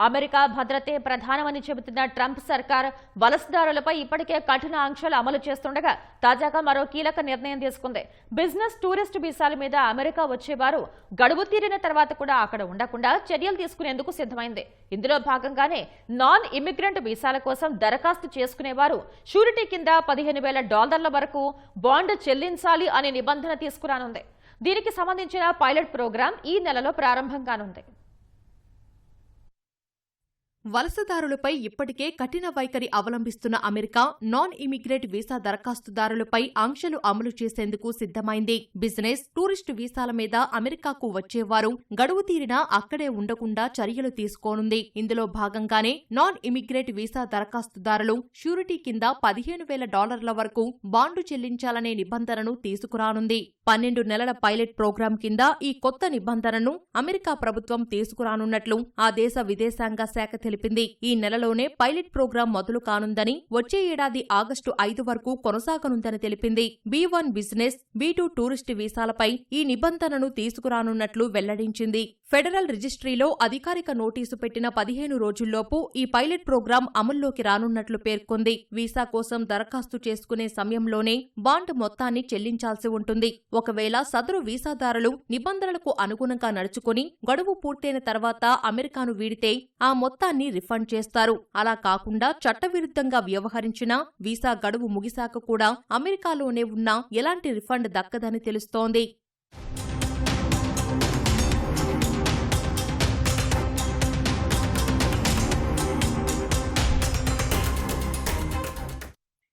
America భద్రతే ప్రధానమని చెబుతున్న Trump సర్కార్ వలసదారులపై ఇప్పటికే కఠిన ఆంక్షలు అమలు చేస్తుండగా తాజాగా మరో కీలక నిర్ణయం తీసుకుంది. బిజినెస్ టూరిస్ట్ వీసాల మీద అమెరికా వచ్చేవారు గడువు తీరిన తర్వాత కూడా అక్కడ ఉండకుండా చర్యలు తీసుకునేందుకు సిద్ధమైంది. ఇందులో భాగంగానే నాన్ ఇమిగ్రెంట్ వీసాల కోసం దరఖాస్తు చేసుకునేవారు షూరిటీ కింద పదిహేను వేల డాలర్ల వరకు బాండ్ చెల్లించాలి అనే నిబంధన తీసుకురానుంది. దీనికి సంబంధించిన పైలట్ ప్రోగ్రాం ఈ నెలలో ప్రారంభం కానుంది. వలసదారులపై ఇప్పటికే కఠిన వైఖరి అవలంబిస్తున్న అమెరికా నాన్ ఇమిగ్రేట్ వీసా దరఖాస్తుదారులపై ఆంక్షలు అమలు చేసేందుకు సిద్ధమైంది. బిజినెస్ టూరిస్టు వీసాల మీద అమెరికాకు వచ్చేవారు గడువు తీరినా అక్కడే ఉండకుండా చర్యలు తీసుకోనుంది. ఇందులో భాగంగానే నాన్ ఇమిగ్రేట్ వీసా దరఖాస్తుదారులు షూరిటీ కింద పదిహేను వేల డాలర్ల వరకు బాండు చెల్లించాలనే నిబంధనను తీసుకురానుంది. పన్నెండు నెలల పైలట్ ప్రోగ్రాం కింద ఈ కొత్త నిబంధనను అమెరికా ప్రభుత్వం తీసుకురానున్నట్లు ఆ దేశ విదేశాంగ శాఖ తెలిపింది. ఈ నెలలోనే పైలట్ ప్రోగ్రాం మొదలు కానుందని వచ్చే ఏడాది ఆగస్టు ఐదు వరకు కొనసాగనుందని తెలిపింది. B one business B two tourist వీసాలపై ఈ నిబంధనను తీసుకురానున్నట్లు వెల్లడించింది. ఫెడరల్ రిజిస్ట్రీలో అధికారిక నోటీసు పెట్టిన పదిహేను రోజుల్లోపు ఈ పైలట్ ప్రోగ్రాం అమల్లోకి రానున్నట్లు పేర్కొంది. వీసా కోసం దరఖాస్తు చేసుకునే సమయంలోనే బాండ్ మొత్తాన్ని చెల్లించాల్సి ఉంటుంది. ఒకవేళ సదరు వీసాదారులు నిబంధనలకు అనుగుణంగా నడుచుకుని గడువు పూర్తయిన తర్వాత అమెరికాను వీడితే ఆ మొత్తాన్ని రిఫండ్ చేస్తారు. అలా కాకుండా చట్టవిరుద్ధంగా వ్యవహరించినా వీసా గడువు ముగిశాక కూడా అమెరికాలోనే ఉన్నా ఎలాంటి రిఫండ్ దక్కదని తెలుస్తోంది.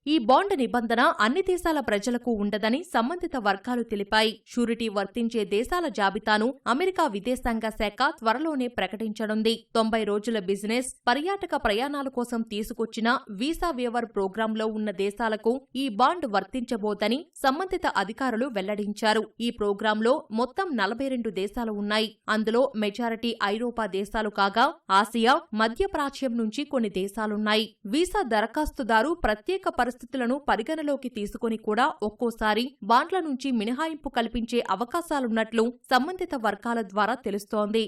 ఈ బాండ్ నిబంధన అన్ని దేశాల ప్రజలకు ఉండదని సంబంధిత వర్గాలు తెలిపాయి. షూరిటీ వర్తించే దేశాల జాబితాను అమెరికా విదేశాంగ శాఖ త్వరలోనే ప్రకటించనుంది. తొంభై రోజుల బిజినెస్ పర్యాటక ప్రయాణాల కోసం తీసుకొచ్చిన వీసా వేవర్ ప్రోగ్రాంలో ఉన్న దేశాలకు ఈ బాండ్ వర్తించబోదని సంబంధిత అధికారులు వెల్లడించారు. ఈ ప్రోగ్రాంలో మొత్తం నలభై రెండు దేశాలు ఉన్నాయి. అందులో మెజారిటీ ఐరోపా దేశాలు కాగా ఆసియా మధ్య ప్రాచ్యం నుంచి కొన్ని దేశాలున్నాయి. వీసా దరఖాస్తుదారు ప్రత్యేక పరిస్థితులను పరిగణలోకి తీసుకొని కూడా ఒక్కోసారి బాండ్ల నుంచి మినహాయింపు కల్పించే అవకాశాలున్నట్లు సంబంధిత వర్గాల ద్వారా తెలుస్తోంది.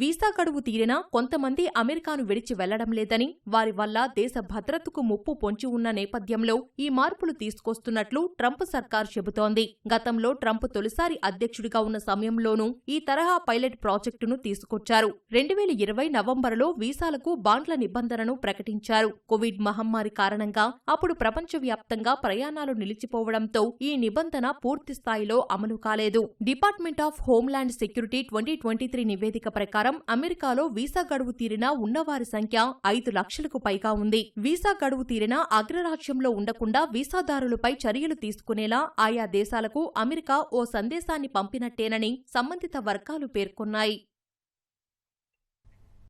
వీసా గడువు తీరినా కొంతమంది అమెరికాను విడిచి వెళ్ళడం లేదని వారి వల్ల దేశ భద్రతకు ముప్పు పొంచి ఉన్న నేపథ్యంలో ఈ మార్పులు తీసుకొస్తున్నట్లు ట్రంప్ సర్కార్ చెబుతోంది. గతంలో ట్రంప్ తొలిసారి అధ్యక్షుడిగా ఉన్న సమయంలోనూ ఈ తరహా పైలట్ ప్రాజెక్టును తీసుకొచ్చారు. రెండు వేల ఇరవై నవంబరులో వీసాలకు బాండ్ల నిబంధనను ప్రకటించారు. కోవిడ్ మహమ్మారి కారణంగా అప్పుడు ప్రపంచవ్యాప్తంగా ప్రయాణాలు నిలిచిపోవడంతో ఈ నిబంధన పూర్తి స్థాయిలో అమలు కాలేదు. Department of homeland security twenty twenty three నివేదిక ప్రకారం ప్రకారం అమెరికాలో వీసా గడువు తీరిన ఉన్నవారి సంఖ్య ఐదు లక్షలకు పైగా ఉంది. వీసా గడువు తీరిన అగ్రరాజ్యంలో ఉండకుండా వీసాదారులపై చర్యలు తీసుకునేలా ఆయా దేశాలకు అమెరికా ఓ సందేశాన్ని పంపినట్టేనని సంబంధిత వర్గాలు పేర్కొన్నాయి.